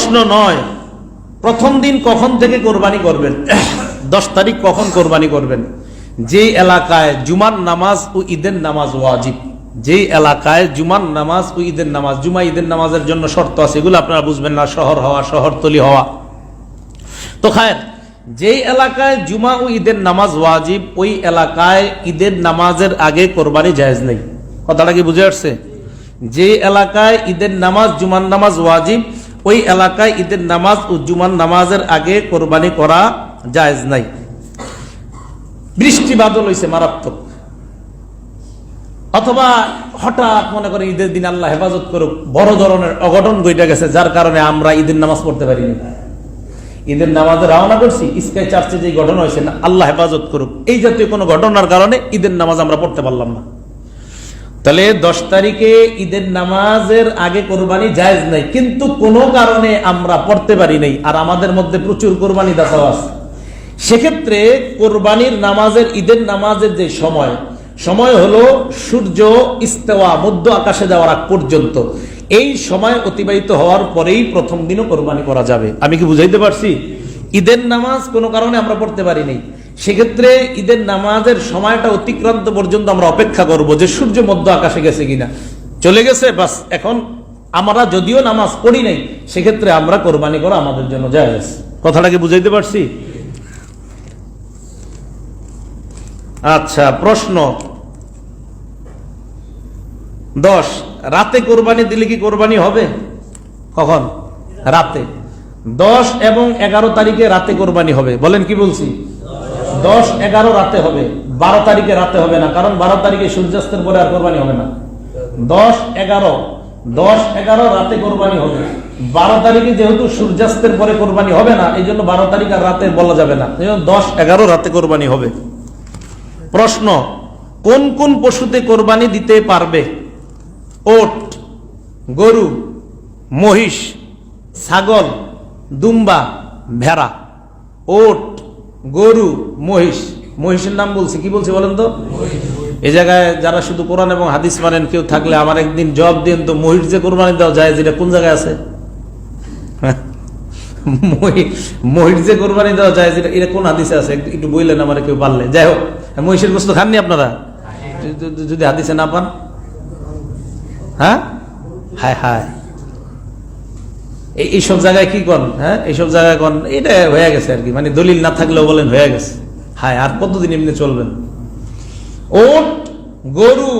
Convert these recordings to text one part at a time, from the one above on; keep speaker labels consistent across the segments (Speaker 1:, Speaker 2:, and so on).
Speaker 1: প্রশ্ন নয়। প্রথম দিন কখন থেকে কোরবানি করবেন? দশ তারিখ কখন কোরবানি করবেন? যে এলাকায় জুমার নামাজ ও ঈদের নামাজ ওয়াজিব। যেই এলাকায় জুমার নামাজ ও ঈদের নামাজ জুমা ঈদের নামাজের জন্য শর্ত আছে, এগুলো আপনারা বুঝবেন না, শহর হওয়া, শহরতলি হওয়া। তো খায়ের, যেই এলাকায় জুমা ও ঈদের নামাজ ওয়াজিব, ওই এলাকায় ঈদের নামাজের আগে কোরবানি জায়েজ নেই। কথাটা কি বুঝে আসছে? যে এলাকায় ঈদের নামাজ, জুমার নামাজ ওয়াজিব ওই এলাকায় ঈদের নামাজ ও জুমার নামাজের আগে কোরবানি করা জায়েজ নাই। বৃষ্টি বাদল হয়েছে মারাত্মক। অথবা হঠাৎ মনে করে ঈদের দিন আল্লাহ হেফাজত করুক, বড় ধরনের অঘটন ঘটে গেছে, যার কারণে আমরা ঈদের নামাজ পড়তে পারিনি। ঈদের নামাজে রওনা করছি, স্কাই চার্চে যে ঘটনা হয়েছে না আল্লাহ হেফাজত করুক। এই জাতীয় কোনো ঘটনার কারণে ঈদের নামাজ আমরা পড়তে পারলাম না। তাহলে দশ তারিখে ঈদের নামাজের আগে কোরবানি জায়েজ নাই, কিন্তু কোনো কারণে আমরা পড়তে পারি নাই, আর আমাদের মধ্যে প্রচুর কোরবানি দাতাও আছে। সেক্ষেত্রে কোরবানির নামাজের, ঈদের নামাজের যে সময় সময় হলো সূর্য ইস্তেওয়া, মধ্য আকাশে যাওয়ার আগ পর্যন্ত। এই সময় অতিবাহিত হওয়ার পরেই প্রথম দিনও কোরবানি করা যাবে। আমি কি বুঝাইতে পারছি? ঈদের নামাজ কোনো কারণে আমরা পড়তে পারি নাই। সেক্ষেত্রে ঈদের নামাজের সময়টা অতিক্রান্ত পর্যন্ত আমরা অপেক্ষা করব যে সূর্য মধ্য আকাশে গেছে কিনা। চলে গেছে, বাস এখন আমরা যদিও নামাজ পড়ি নাই, সেক্ষেত্রে আমরা কোরবানি করা আমাদের জন্য জায়েজ। কথাটাকে বুঝাইতে পারছি? আচ্ছা প্রশ্ন। দশ, রাতে কোরবানি দিলে কি কোরবানি হবে? কখন? রাতে। দশ এবং এগারো তারিখে রাতে কোরবানি হবে। বলেন কি বলছি? দশ, এগারো রাতে হবে। বারো তারিখে রাতে হবে না, কারণ বারো তারিখে সূর্যাস্তের পরে আর কোরবানি হবে না। দশ, এগারো। দশ, এগারো রাতে কোরবানি হবে। বারো তারিখে যেহেতু সূর্যাস্তের পরে কোরবানি হবে না, এই জন্য বারো তারিখ আর রাতে বলা যাবে না। দশ, এগারো রাতে কোরবানি হবে। প্রশ্ন, কোন কোন পশুতে কোরবানি দিতে পারবে? ওট, গরু, মহিষ, ছাগল দুম্বা, ভেড়া, ওট, গরু, মহিষ। মহিষের নাম বলছি, কি বলছি বলেন তো? এই জায়গায় যারা শুধু কোরআন এবং হাদিস মানেন, কেউ থাকলে আমার একদিন জব দিন তো, মহিষ যে কোরবানি দেওয়া যায় যেটা কোন জায়গায় আছে? মহি- মহিষ যে কোরবানি দেওয়া যায় যেটা এটা কোন হাদিসে আছে? একটু- বললেন আমার, কেউ পারলে। যাই হোক, মহিষের গোস্ত খাননি আপনারা? যদি- হাদিসে না পান। হ্যাঁ? হায় হায়। এইসব জায়গায় কি কন হ্যাঁ? এইসব জায়গায় কন এটা হয়ে গেছে আর কি। মানে দলিল না থাকলেও বলেন হয়ে গেছে। হায়, আর কতদিন এমনি চলবেন? ওট, গরু,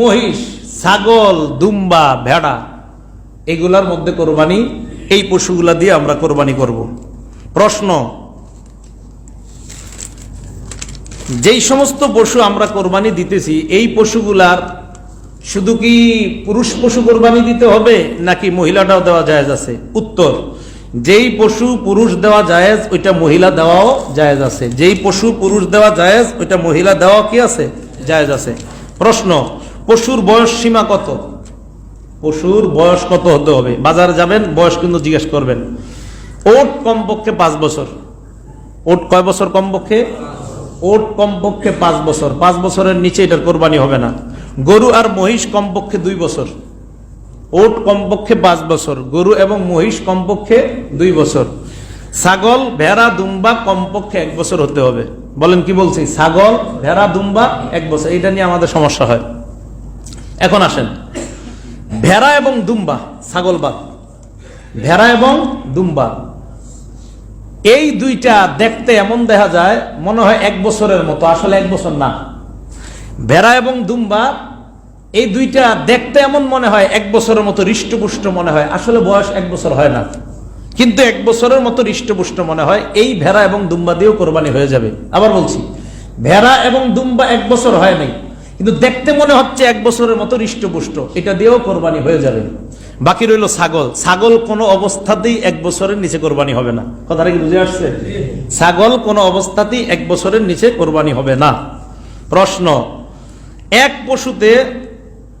Speaker 1: মহিষ, ছাগল, দুম্বা, ভেড়া, এগুলার মধ্যে কোরবানি, এই পশুগুলা দিয়ে আমরা কোরবানি করব। প্রশ্ন, যেই সমস্ত পশু আমরা কোরবানি দিতেছি, এই পশুগুলার শুধু কি পুরুষ পশু কোরবানি দিতে হবে নাকি মহিলাটাও দেওয়া জায়েজ আছে? উত্তর, যেই পশু পুরুষ দেওয়া জায়েজ, ওইটা মহিলা দেওয়াও জায়েজ আছে। যেই পশু পুরুষ দেওয়া জায়েজ, ওইটা মহিলা দেওয়া কি আছে? জায়েজ আছে। প্রশ্ন, পশুর বয়স সীমা কত? পশুর বয়স কত হতে হবে? বাজার যাবেন, বয়স কিন্তু জিজ্ঞেস করবেন। ওট কমপক্ষে পাঁচ বছর। ওট কয় বছর কমপক্ষে? ওট কমপক্ষে পাঁচ বছর। পাঁচ বছরের নিচে এটার কোরবানি হবে না। গরু আর মহিষ কমপক্ষে দুই বছর। ওট কমপক্ষে পাঁচ বছর। গরু এবং মহিষ কমপক্ষে দুই বছর। ছাগল, ভেড়া, দুম্বা কমপক্ষে এক বছর হতে হবে। বলেন কি বলছি? ছাগল, ভেড়া, দুম্বা এক বছর। এটা নিয়ে আমাদের সমস্যা হয়। এখন আসেন। ভেড়া এবং দুম্বা, ছাগল বাদ। ভেড়া এবং দুম্বা। এই দুইটা দেখতে এমন দেখা যায়, মনে হয় এক বছরের মতো। আসলে এক বছর না। ভেড়া এবং দুম্বা, এই দুইটা দেখতে এমন মনে হয়, এক বছরের মতো হৃষ্টপুষ্ট মনে হয়। আসলে বয়স এক বছর হয় না। কিন্তু এক বছরের মতো হৃষ্টপুষ্ট মনে হয়, এই ভেড়া এবং দুম্বা দিয়েও কোরবানি হয়ে যাবে। আবার বলছি, ভেড়া এবং দুম্বা এক বছর হয় নাই। কিন্তু দেখতে মনে হচ্ছে এক বছরের মতো হৃষ্টপুষ্ট, এটা দিয়েও কোরবানি হয়ে যাবে। বাকি রইল ছাগল। ছাগল কোনো অবস্থাতেই এক বছরের নিচে কোরবানি হবে না। কথাটা কি বুঝে আসছে? ছাগল কোনো অবস্থাতেই এক বছরের নিচে কোরবানি হবে না। প্রশ্ন এক পশুতে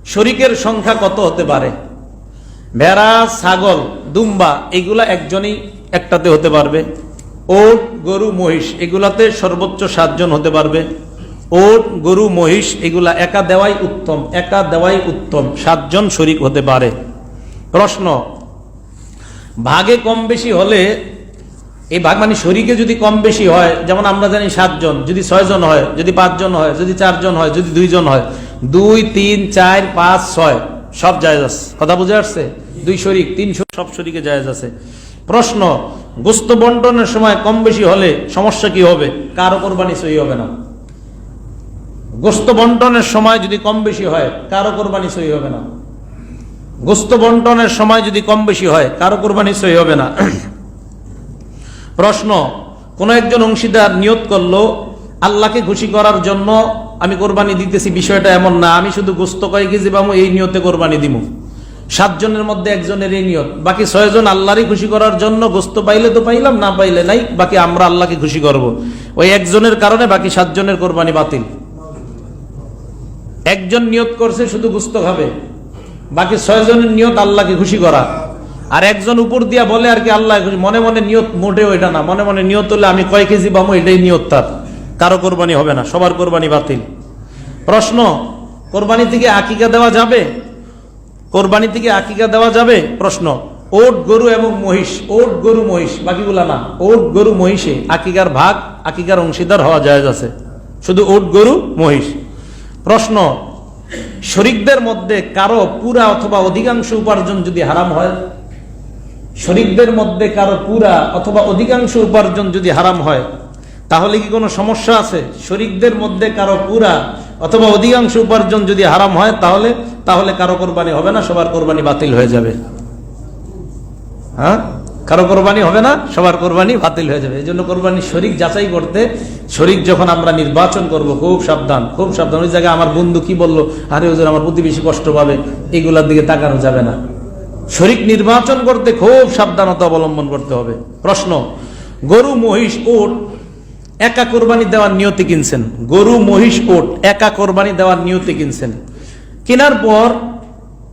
Speaker 1: শরিকের সংখ্যা কত হতে পারে? ভেড়া, ছাগল, দুম্বা, এগুলা একজনই একটাতে হতে পারবে। ওট, গরু, মহিষ, এগুলাতে সর্বোচ্চ সাতজন হতে পারবে। ওট, গরু, মহিষ, এগুলা একা দেওয়াই উত্তম, একা দেওয়াই উত্তম, সাতজন শরিক হতে পারে। প্রশ্ন, ভাগে কম বেশি হলে এই ভাগ মানে শরীকে যদি কম বেশি হয়, যেমন আমরা জানি সাতজন, যদি ছয়জন হয়, যদি পাঁচজন হয়, যদি চারজন হয়, যদি দুইজন হয়, দুই, তিন, চার, পাঁচ, ছয়, সব জায়েজ আছে। কথা বুঝে আসছে? দুই শরিক, তিন সব শরিকে জায়েজ আছে। প্রশ্ন, গোস্ত বন্টনের সময় কম বেশি হলে সমস্যা কি হবে? কারও কোরবানি সহি হবে না। গোস্ত বন্টনের সময় যদি কম বেশি হয়, কারও কোরবানি সহি হবে না। গোস্ত বন্টনের সময় যদি কম বেশি হয়, কারও কোরবানি সহি হবে না। প্রশ্ন, কোন একজন অংশীদার নিয়ত করল, আল্লাহকে খুশি করার জন্য আমি কোরবানি দিতেছি, বিষয়টা এমন না, আমি শুধু গোস্ত কয় কেজি পাবো, এই নিয়তে কোরবানি দিব সাতজনের মধ্যে একজনের এই নিয়ত, বাকি ছয়জন আল্লাহরই খুশি করার জন্য গোস্ত পাইলে তো পাইলাম, না পাইলে নাই, বাকি আমরা আল্লাহকে খুশি করব। ওই একজনের কারণে বাকি সাতজনের কোরবানি বাতিল। একজন নিয়ত করছে, শুধু গুস্ত খাবে, বাকি ছয়জনের নিয়ত আল্লাহকে খুশি করা। আর একজন উপর দিয়া বলে আর কি, আল্লাহ, মনে মনে নিয়ত মোটেও এটা না। মনে মনে নিয়ত হলে আমি কয় কেজি পাবো এটাই নিয়ত তার। কারও কোরবানি হবে না, সবার কোরবানি বাতিল। প্রশ্ন, কোরবানি থেকে আকিকা দেওয়া যাবে? কোরবানি থেকে আকিকা দেওয়া যাবে? প্রশ্ন, ওট, গরু এবং মহিষ, ওট, গরু, মহিষ, বাকিগুলা না। ওট, গরু, মহিষে আকিকার ভাগ, আকিকার অংশীদার হওয়া যায় আছে। শুধু ওট, গরু, মহিষ। প্রশ্ন, শরিকদের মধ্যে কারও পুরা অথবা অধিকাংশ উপার্জন যদি হারাম হয়? শরিকদের মধ্যে কারও পুরা অথবা অধিকাংশ উপার্জন যদি হারাম হয়, তাহলে কি কোনো সমস্যা আছে? শরিকদের মধ্যে কারও পুরা অথবা অধিকাংশ উপার্জন যদি হারাম হয়, তাহলে তাহলে কারও কোরবানি হবে না, সবার কোরবানি বাতিল হয়ে যাবে। হ্যাঁ? কারও কোরবানি হবে না, সবার কোরবানি বাতিল হয়ে যাবে। এই জন্য কোরবানি শরিক যাচাই করতে শরিক যখন আমরা নির্বাচন করব, খুব সাবধান খুব সাবধান। ওই জায়গায় আমার বন্ধু কি বলল, আরে ওজন আমার প্রতিবেশী কষ্ট পাবে। এগুলার দিকে তাকানো যাবে না। শরিক নির্বাচন করতে খুব সাবধানতা অবলম্বন করতে হবে। প্রশ্ন, গরু, মহিষ ওট একা কোরবানি দেওয়ার নিয়তি কিনছেন? গরু, মহিষ ওট একা কোরবানি দেওয়ার নিয়তি কিনছেন? কেনার পর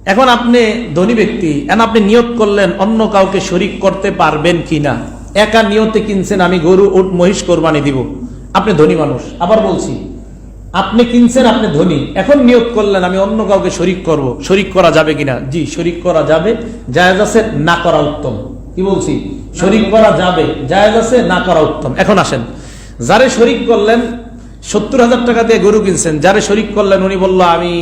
Speaker 1: এখন আপনি ধনী ব্যক্তি, এখন আপনি নিয়ত করলেন অন্য কাউকে শরিক করতে পারবেন কিনা? একা নিয়তে কিনছেন, আমি গরু, উট, মহিষ কোরবানি দিব। আপনি ধনী মানুষ, আবার বলছি আপনি কিনছেন আপনি ধনী। এখন নিয়ত করলেন আমি অন্য কাউকে শরিক করব। শরিক করা যাবে কিনা? জি শরিক করা যাবে। জায়েজ আছে না করা উত্তম। কি বলছি? শরিক করা যাবে জায়েজ আছে না করা উত্তম। এখন আসেন। যারে শরিক করলেন সত্তর হাজার টাকা দিয়ে গরু কিনছেন যারে শরিক করলেন উনি বলল আমি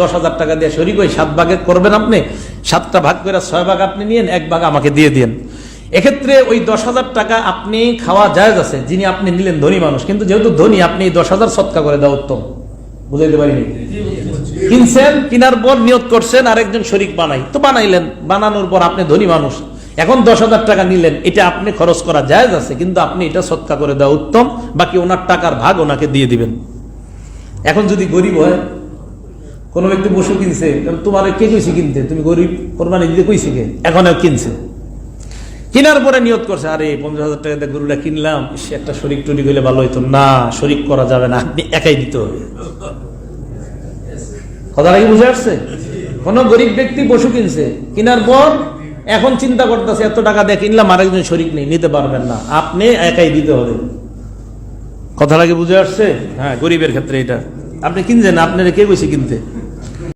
Speaker 1: দশ হাজার টাকা দিয়ে শরিক হয়ে সাত ভাগে করবেন আপনি? সাতটা ভাগ করে ছয় ভাগ আপনি নিয়েন এক ভাগ আমাকে দিয়ে দিন এক্ষেত্রে ওই দশ হাজার টাকা আপনি খাওয়া জায়েজ আছে, যিনি আপনি নিলেন ধনী মানুষ। কিন্তু যেহেতু ধনী, আপনি দশ হাজার সৎকা করে দেওয়া উত্তম। বুঝাইতে পারিনি? কিনছেন, কিনার পর নিয়োগ করছেন আর একজন শরিক বানাই। তো বানাইলেন, বানানোর পর আপনি ধনী মানুষ। এখন দশ হাজার টাকা নিলেন, এটা আপনি খরচ করা জায়েজ আছে, কিন্তু আপনি এটা সৎকা করে দেওয়া উত্তম, বাকি ওনার টাকার ভাগ ওনাকে দিয়ে দিবেন। এখন যদি গরিব হয়, কোনো ব্যক্তি পশু কিনছে তোমার কে কইছে কিনতে? তুমি গরিব, কোরবানি দিতে কইছে কে? এখন কিনছে। কেনার পরে নিয়ত করছে আরে পঞ্চাশ হাজার টাকা দিয়ে গরুটা কিনলাম একটা শরিক টরিক হইলে ভালো হইতো। না শরিক করা যাবে না আপনি একাই দিতে হবে। কথাটা কি বুঝে আসছে? কোন গরিব ব্যক্তি পশু কিনছে কেনার পর এখন চিন্তা করতেছে এত টাকা দিয়ে কিনলাম আরেকজন শরিক নেই নিতে পারবেন না আপনি একাই দিতে হবে। কথাটা কি বুঝে আসছে? হ্যাঁ গরিবের ক্ষেত্রে এটা। আপনি কিনছেন আপনার কে কইছে কিনতে?